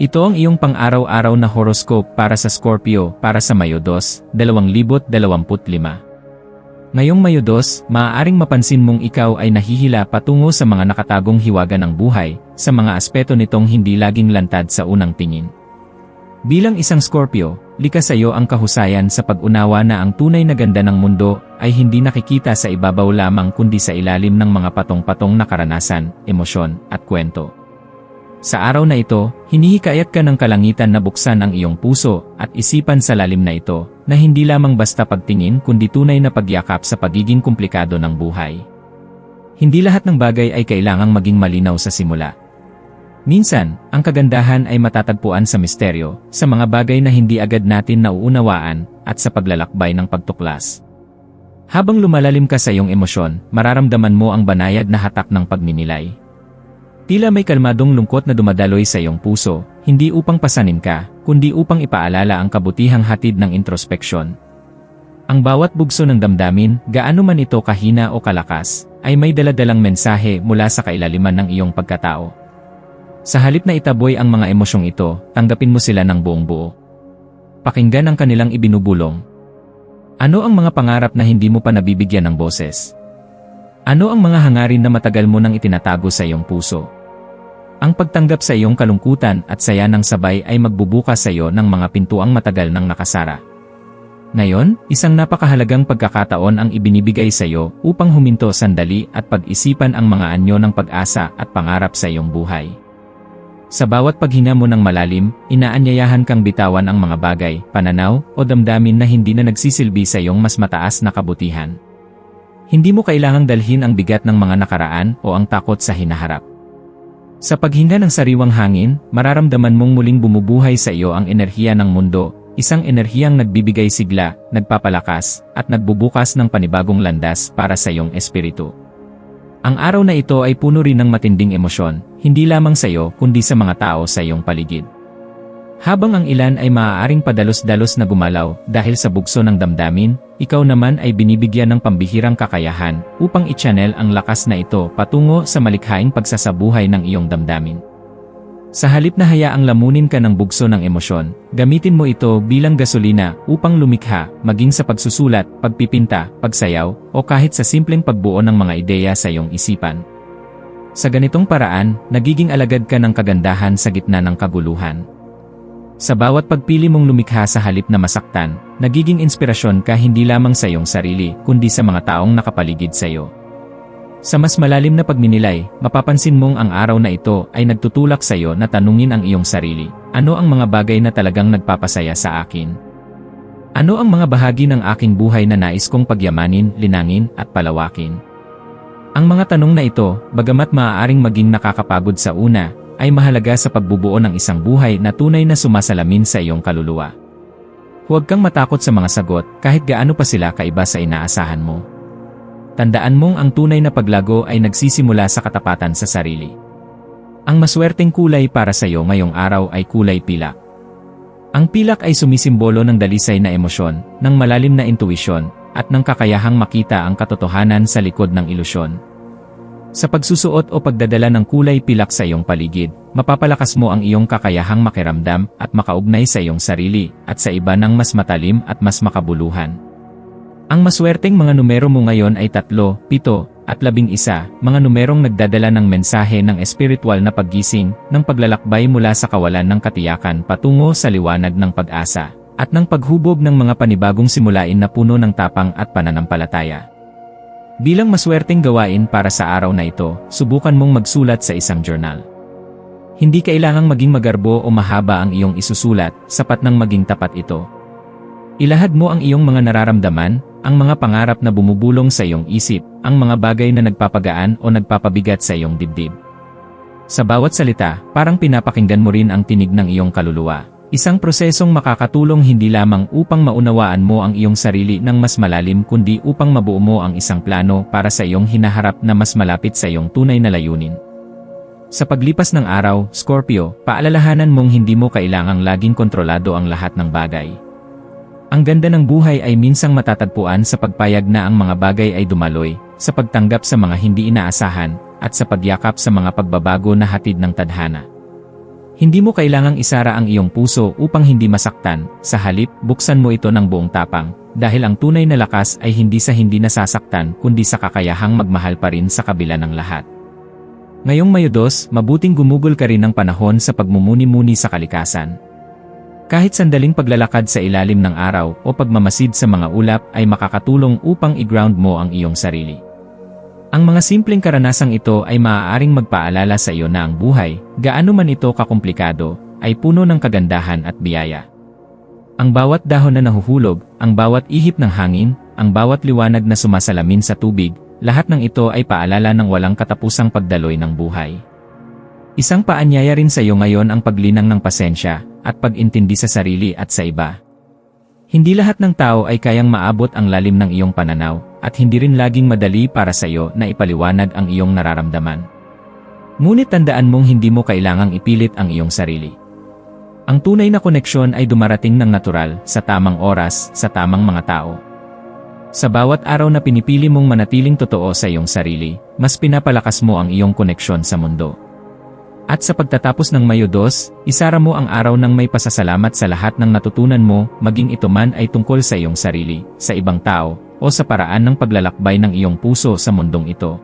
ito ang iyong pang-araw-araw na horoscope para sa Scorpio para sa Mayo 2, 2025. Ngayong Mayo 2, maaaring mapansin mong ikaw ay nahihila patungo sa mga nakatagong hiwaga ng buhay, sa mga aspeto nitong hindi laging lantad sa unang tingin. Bilang isang Scorpio, likas sa iyo ang kahusayan sa pag-unawa na ang tunay na ganda ng mundo ay hindi nakikita sa ibabaw lamang kundi sa ilalim ng mga patong-patong na karanasan, emosyon, at kwento. Sa araw na ito, hinihikayat ka ng kalangitan na buksan ang iyong puso at isipan sa lalim na ito na hindi lamang basta pagtingin kundi tunay na pagyakap sa pagiging komplikado ng buhay. Hindi lahat ng bagay ay kailangang maging malinaw sa simula. Minsan, ang kagandahan ay matatagpuan sa misteryo, sa mga bagay na hindi agad natin nauunawaan, at sa paglalakbay ng pagtuklas. Habang lumalalim ka sa iyong emosyon, mararamdaman mo ang banayad na hatak ng pagninilay. Tila may kalmadong lungkot na dumadaloy sa iyong puso, hindi upang pasanin ka, kundi upang ipaalala ang kabutihang hatid ng introspeksyon. Ang bawat bugso ng damdamin, gaano man ito kahina o kalakas, ay may daladalang mensahe mula sa kailaliman ng iyong pagkatao. Sa halip na itaboy ang mga emosyong ito, tanggapin mo sila ng buong buo. Pakinggan ang kanilang ibinubulong. Ano ang mga pangarap na hindi mo pa nabibigyan ng boses? Ano ang mga hangarin na matagal mo nang itinatago sa iyong puso? Ang pagtanggap sa iyong kalungkutan at saya ng sabay ay magbubukas sa iyo ng mga pintuang matagal nang nakasara. Ngayon, isang napakahalagang pagkakataon ang ibinibigay sa iyo upang huminto sandali at pag-isipan ang mga anyo ng pag-asa at pangarap sa iyong buhay. Sa bawat paghinga mo ng malalim, inaanyayahan kang bitawan ang mga bagay, pananaw, o damdamin na hindi na nagsisilbi sa iyong mas mataas na kabutihan. Hindi mo kailangang dalhin ang bigat ng mga nakaraan o ang takot sa hinaharap. Sa paghinga ng sariwang hangin, mararamdaman mong muling bumubuhay sa iyo ang enerhiya ng mundo, isang enerhiyang nagbibigay sigla, nagpapalakas, at nagbubukas ng panibagong landas para sa iyong espiritu. Ang araw na ito ay puno rin ng matinding emosyon, hindi lamang sa iyo kundi sa mga tao sa iyong paligid. Habang ang ilan ay maaaring padalos-dalos na gumalaw dahil sa bugso ng damdamin, ikaw naman ay binibigyan ng pambihirang kakayahan upang i-channel ang lakas na ito patungo sa malikhaing pagsasabuhay ng iyong damdamin. Sa halip na hayaang lamunin ka ng bugso ng emosyon, gamitin mo ito bilang gasolina upang lumikha, maging sa pagsusulat, pagpipinta, pagsayaw, o kahit sa simpleng pagbuo ng mga ideya sa iyong isipan. Sa ganitong paraan, nagiging alagad ka ng kagandahan sa gitna ng kaguluhan. Sa bawat pagpili mong lumikha sa halip na masaktan, nagiging inspirasyon ka hindi lamang sa iyong sarili, kundi sa mga taong nakapaligid sa iyo. Sa mas malalim na pagninilay, mapapansin mong ang araw na ito ay nagtutulak sa iyo na tanungin ang iyong sarili, ano ang mga bagay na talagang nagpapasaya sa akin? Ano ang mga bahagi ng aking buhay na nais kong pagyamanin, linangin, at palawakin? Ang mga tanong na ito, bagamat maaaring maging nakakapagod sa una, ay mahalaga sa pagbubuo ng isang buhay na tunay na sumasalamin sa iyong kaluluwa. Huwag kang matakot sa mga sagot kahit gaano pa sila kaiba sa inaasahan mo. Tandaan mong ang tunay na paglago ay nagsisimula sa katapatan sa sarili. Ang maswerteng kulay para sa iyo ngayong araw ay kulay pilak. Ang pilak ay sumisimbolo ng dalisay na emosyon, ng malalim na intuisyon, at ng kakayahang makita ang katotohanan sa likod ng ilusyon. Sa pagsusuot o pagdadala ng kulay pilak sa iyong paligid, mapapalakas mo ang iyong kakayahang makiramdam at makaugnay sa iyong sarili at sa iba ng mas matalim at mas makabuluhan. Ang maswerteng mga numero mo ngayon ay 3, 7, at 11, mga numerong nagdadala ng mensahe ng espiritual na paggising, ng paglalakbay mula sa kawalan ng katiyakan patungo sa liwanag ng pag-asa, at ng paghubog ng mga panibagong simulain na puno ng tapang at pananampalataya. Bilang maswerteng gawain para sa araw na ito, subukan mong magsulat sa isang journal. Hindi kailangang maging magarbo o mahaba ang iyong isusulat, sapat nang maging tapat ito. Ilahad mo ang iyong mga nararamdaman, ang mga pangarap na bumubulong sa iyong isip, ang mga bagay na nagpapagaan o nagpapabigat sa iyong dibdib. Sa bawat salita, parang pinapakinggan mo rin ang tinig ng iyong kaluluwa. Isang prosesong makakatulong hindi lamang upang maunawaan mo ang iyong sarili ng mas malalim kundi upang mabuo mo ang isang plano para sa iyong hinaharap na mas malapit sa iyong tunay na layunin. Sa paglipas ng araw, Scorpio, paalalahanan mong hindi mo kailangang laging kontrolado ang lahat ng bagay. Ang ganda ng buhay ay minsang matatagpuan sa pagpayag na ang mga bagay ay dumaloy, sa pagtanggap sa mga hindi inaasahan, at sa pagyakap sa mga pagbabago na hatid ng tadhana. Hindi mo kailangang isara ang iyong puso upang hindi masaktan, sa halip, buksan mo ito ng buong tapang, dahil ang tunay na lakas ay hindi sa hindi nasasaktan kundi sa kakayahang magmahal pa rin sa kabila ng lahat. Ngayong Mayo 2, mabuting gumugol ka rin ng panahon sa pagmumuni-muni sa kalikasan. Kahit sandaling paglalakad sa ilalim ng araw o pagmamasid sa mga ulap ay makakatulong upang i-ground mo ang iyong sarili. Ang mga simpleng karanasang ito ay maaaring magpaalala sa iyo na ang buhay, gaano man ito kakomplikado, ay puno ng kagandahan at biyaya. Ang bawat dahon na nahuhulog, ang bawat ihip ng hangin, ang bawat liwanag na sumasalamin sa tubig, lahat ng ito ay paalala ng walang katapusang pagdaloy ng buhay. Isang paanyaya rin sa iyo ngayon ang paglinang ng pasensya at pag-intindi sa sarili at sa iba. Hindi lahat ng tao ay kayang maabot ang lalim ng iyong pananaw, at hindi rin laging madali para sa iyo na ipaliwanag ang iyong nararamdaman. Ngunit tandaan mong hindi mo kailangang ipilit ang iyong sarili. Ang tunay na koneksyon ay dumarating ng natural, sa tamang oras, sa tamang mga tao. Sa bawat araw na pinipili mong manatiling totoo sa iyong sarili, mas pinapalakas mo ang iyong koneksyon sa mundo. At sa pagtatapos ng Mayo 2, isara mo ang araw ng may pasasalamat sa lahat ng natutunan mo, maging ito man ay tungkol sa iyong sarili, sa ibang tao, o sa paraan ng paglalakbay ng iyong puso sa mundong ito.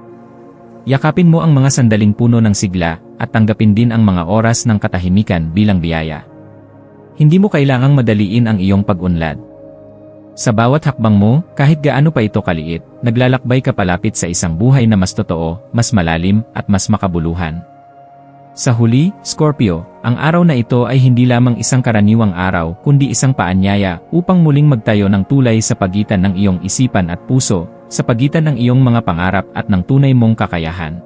Yakapin mo ang mga sandaling puno ng sigla, at tanggapin din ang mga oras ng katahimikan bilang biyaya. Hindi mo kailangang madaliin ang iyong pag-unlad. Sa bawat hakbang mo, kahit gaano pa ito kaliit, naglalakbay ka palapit sa isang buhay na mas totoo, mas malalim, at mas makabuluhan. Sa huli, Scorpio, ang araw na ito ay hindi lamang isang karaniwang araw kundi isang paanyaya upang muling magtayo ng tulay sa pagitan ng iyong isipan at puso, sa pagitan ng iyong mga pangarap at ng tunay mong kakayahan.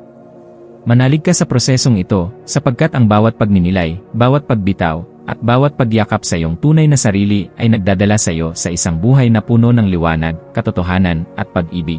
Manalig ka sa prosesong ito, sapagkat ang bawat pagninilay, bawat pagbitaw, at bawat pagyakap sa iyong tunay na sarili ay nagdadala sa iyo sa isang buhay na puno ng liwanag, katotohanan, at pag-ibig.